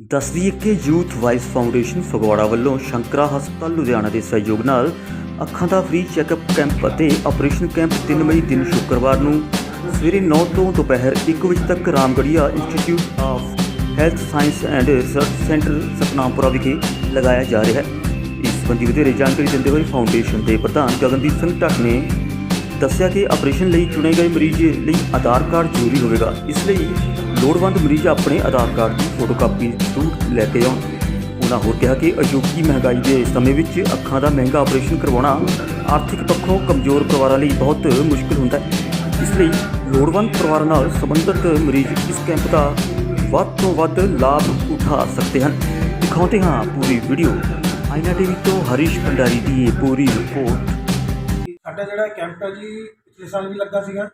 ਦੱਸਦੀਏ ਕਿ youth voice foundation Phagwara ਵੱਲੋਂ ਸ਼ੰਕਰਾ ਹਸਪਤਾਲ ਲੁਧਿਆਣਾ ਦੇ ਸਹਿਯੋਗ ਨਾਲ ਅੱਖਾਂ ਦਾ ਫ੍ਰੀ ਚੈੱਕਅਪ ਕੈਂਪ ਅਤੇ ਆਪਰੇਸ਼ਨ ਕੈਂਪ 3 ਮਈ ਦਿਨ ਸ਼ੁੱਕਰਵਾਰ ਨੂੰ ਸਵੇਰੇ 9 ਤੋਂ ਦੁਪਹਿਰ 1 ਵਜੇ ਤੱਕ Ramgarhia institute of health science and research centre Satnampura ਵਿਖੇ ਲਗਾਇਆ ਜਾ ਰਿਹਾ ਹੈ। ਇਸ ਸੰਬੰਧੀ ਵਧੇਰੇ ਜਾਣਕਾਰੀ ਦਿੰਦੇ ਹੋਏ ਫਾਊਂਡੇਸ਼ਨ ਦੇ ਪ੍ਰਧਾਨ ਗਗਨਦੀਪ ਸਿੰਘ ਢੱਟ ਨੇ ਦੱਸਿਆ ਕਿ ਆਪਰੇਸ਼ਨ ਲਈ ਚੁਣੇ ਗਏ ਮਰੀਜ਼ ਲਈ ਆਧਾਰ ਕਾਰਡ ਜ਼ਰੂਰੀ ਹੋਵੇਗਾ। ਇਸ ਲਈ ਲੋੜਵੰਦ ਮਰੀਜ਼ ਆਪਣੇ ਆਧਾਰ ਕਾਰਡ ਦੀ ਫੋਟੋਕਾਪੀ ਜ਼ਰੂਰ ਲੈ ਕੇ ਆਉਣ। ਉਹਨਾਂ ਹੋਰ ਕਿਹਾ ਕਿ ਅਜੋਕੀ ਮਹਿੰਗਾਈ ਦੇ ਸਮੇਂ ਵਿੱਚ ਅੱਖਾਂ ਦਾ ਮਹਿੰਗਾ ਆਪਰੇਸ਼ਨ ਕਰਵਾਉਣਾ ਆਰਥਿਕ ਪੱਖੋਂ ਕਮਜ਼ੋਰ ਪਰਿਵਾਰਾਂ ਲਈ ਬਹੁਤ ਮੁਸ਼ਕਲ ਹੁੰਦਾ ਹੈ। ਇਸ ਲਈ ਲੋੜਵੰਦ ਪਰਿਵਾਰਾਂ ਨਾਲ ਸੰਬੰਧਿਤ ਮਰੀਜ਼ ਇਸ ਕੈਂਪ ਦਾ ਵੱਧ ਤੋਂ ਵੱਧ ਲਾਭ ਉਠਾ ਸਕਦੇ ਹਨ। ਦਿਖਾਉਂਦੇ ਹਾਂ ਪੂਰੀ ਵੀਡੀਓ। ਆਈਨਾ ਟੀਵੀ ਤੋਂ ਹਰੀਸ਼ ਭੰਡਾਰੀ ਦੀ ਇਹ ਪੂਰੀ ਰਿਪੋਰਟ। ਸਾਡਾ ਜਿਹੜਾ ਕੈਂਪ ਹੈ ਜੀ, ਪਿਛਲੇ ਸਾਲ ਵੀ ਲੱਗਾ ਸੀਗਾ।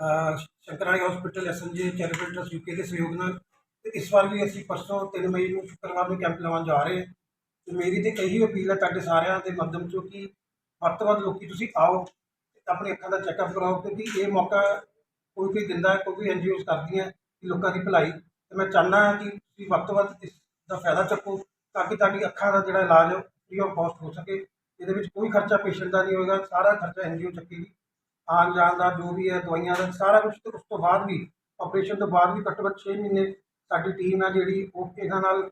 ਸ਼ੰਕਰਾਈ hospital SNG charitable trust UK ਦੇ ਸਹਿਯੋਗ ਨਾਲ। ਤੇ ਇਸ ਵਾਰ ਵੀ ਅਸੀਂ ਪਰਸੋਂ 3 ਮਈ ਨੂੰ ਸ਼ੁੱਕਰਵਾਰ ਨੂੰ ਕੈਂਪ ਲਗਾਉਣ ਜਾ ਰਹੇ ਹਾਂ। ਤੇ ਮੇਰੀ ਤੇ ਇਹੀ ਅਪੀਲ ਹੈ ਤੁਹਾਡੇ ਸਾਰਿਆਂ ਦੇ ਮਾਧਿਅਮ ਚੋਂ ਕਿ ਵੱਧ ਤੋਂ ਵੱਧ ਲੋਕੀ ਤੁਸੀਂ ਆਓ ਤੇ ਆਪਣੀ ਅੱਖਾਂ ਦਾ ਚੈੱਕਅਪ ਕਰਾਓ, ਕਿਉਂਕਿ ਇਹ ਮੌਕਾ ਕੋਈ ਕੋਈ ਦਿੰਦਾ ਹੈ, ਕੋਈ ਕੋਈ ਐਨਜੀਓਜ਼ ਕਰਦੀਆਂ ਲੋਕਾਂ ਦੀ ਭਲਾਈ। ਤੇ ਮੈਂ ਚਾਹੁੰਦਾ ਹਾਂ ਕਿ ਤੁਸੀਂ ਵੱਧ ਤੋਂ ਵੱਧ ਇਸ ਦਾ ਫਾਇਦਾ ਚੁੱਕੋ, ਤਾਂ ਕਿ ਤੁਹਾਡੀ ਅੱਖਾਂ ਦਾ ਜਿਹੜਾ ਇਲਾਜ ਫ੍ਰੀ ਆਫ ਕਾਸਟ ਹੋ ਸਕੇ। ਇਹਦੇ ਵਿੱਚ ਕੋਈ ਖਰਚਾ ਪੇਸ਼ੈਂਟ ਦਾ ਨਹੀਂ ਹੋਏਗਾ, ਸਾਰਾ ਖਰਚਾ ਐਨਜੀਓ ਚੱਕੇਗੀ। ਆਉਣ ਜਾਣ ਦਾ ਜੋ ਵੀ ਹੈ ਦਵਾਈਆਂ ਦਾ ਸਾਰਾ ਕੁਝ ਤੇ ਉਸ ਤੋਂ ਬਾਅਦ ਵੀ ਆਪਰੇਸ਼ਨ ਤੋਂ ਬਾਅਦ ਵੀ ਘੱਟੋ ਘੱਟ 6 ਮਹੀਨੇ ਸਾਡੀ ਟੀਮ ਹੈ ਜਿਹੜੀ ਉਹ ਇਹਨਾਂ ਨਾਲ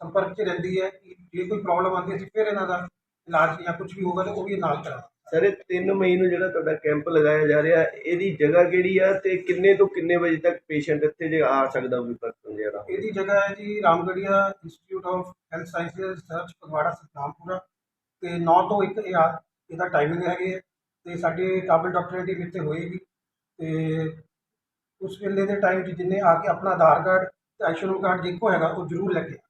ਸੰਪਰਕ 'ਚ ਰਹਿੰਦੀ ਹੈ ਕਿ ਜੇ ਕੋਈ ਪ੍ਰੋਬਲਮ ਆਉਂਦੀ ਹੈ ਅਸੀਂ ਫਿਰ ਇਹਨਾਂ ਦਾ ਇਲਾਜ ਜਾਂ ਕੁਝ ਵੀ ਹੋਗਾ ਤਾਂ ਉਹ ਵੀ ਨਾਲ ਕਰਾਂਗੇ। ਸਰ ਇਹ 3 ਮਈ ਨੂੰ ਜਿਹੜਾ ਤੁਹਾਡਾ ਕੈਂਪ ਲਗਾਇਆ ਜਾ ਰਿਹਾ ਇਹਦੀ ਜਗ੍ਹਾ ਕਿਹੜੀ ਆ ਤੇ ਕਿੰਨੇ ਤੋਂ ਕਿੰਨੇ ਵਜੇ ਤੱਕ ਪੇਸ਼ੈਂਟ ਇੱਥੇ ਜੇ ਆ ਸਕਦਾ ਵੀ ਪਰਸਨ ਜਿਹੜਾ ਇਹਦੀ ਜਗ੍ਹਾ ਹੈ ਜੀ Ramgarhia institute of health sciences research Phagwara Satnampura ਤੇ 9 ਤੋਂ 1 ਇਹ ਆ ਇਹਦਾ ਟਾਈਮਿੰਗ ਹੈਗੇ ਤੇ ਸਾਡੇ ਕਾਬਲ ਡਾਕਟਰਾਂ ਟੀਮ ਇੱਥੇ ਹੋਏਗੀ ਤੇ ਉਸ ਵੇਲੇ ਦੇ ਟਾਈਮ 'ਚ ਜਿੰਨੇ ਆ ਕੇ ਆਪਣਾ ਆਧਾਰ ਕਾਰਡ ਤੇ ਆਯੁਸ਼ਮਾਨ ਕਾਰਡ ਜੇ ਕੋ ਹੈਗਾ, ਉਹ ਜ਼ਰੂਰ ਲੈ ਕੇ ਆਉਣ।